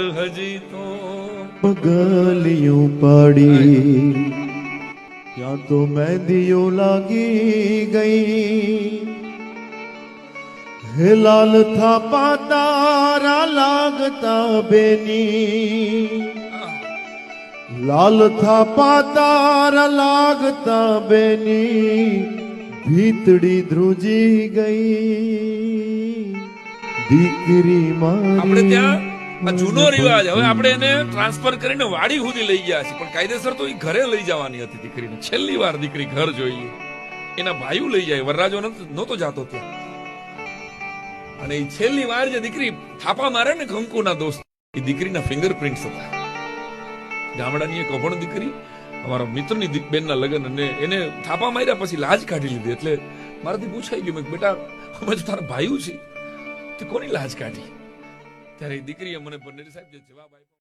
હજી તો પગલિયું પડી. ત્યાં તો મહેંદીઓ લાગી ગઈ. હે લાલ થાપા તારા લાગતા બેની. લાલ થાપા તારા લાગતા બેની. ભીતડી ધ્રુજી ગઈ. દીકરી આપણે ત્યાં આ જૂનો રિવાજ. હવે આપણે એને ટ્રાન્સફર કરીને વાડી સુધી લઈ ગયા છે પણ કાયદેસર તો એ ઘરે લઈ જવાની હતી દીકરીને. છેલ્લી વાર દીકરી ઘર જોઈએ. એના ભાઈઓ લઈ જાય. વરરાજો નતો- નહોતો જાતો ત્યાં. અને એ છેલ્લી વાર જે દીકરી થાપા મારે ને કંકુના દોસ્ત એ દીકરીના ફિંગરપ્રિન્ટ્સ હતા. ગામડાની એક અભણ દીકરી અમારા મિત્રની બેનના લગ્ન અને એને થાપા માર્યા પછી લાજ કાઢી લીધી. એટલે મારાથી પૂછાઈ ગયું બેટા અમે તો તારા ભાઈઓ છે તે કોની લાજ કાઢી? ત્યારે દીકરીએ મને પંડિત સાહેબ જે જવાબ આપ્યો.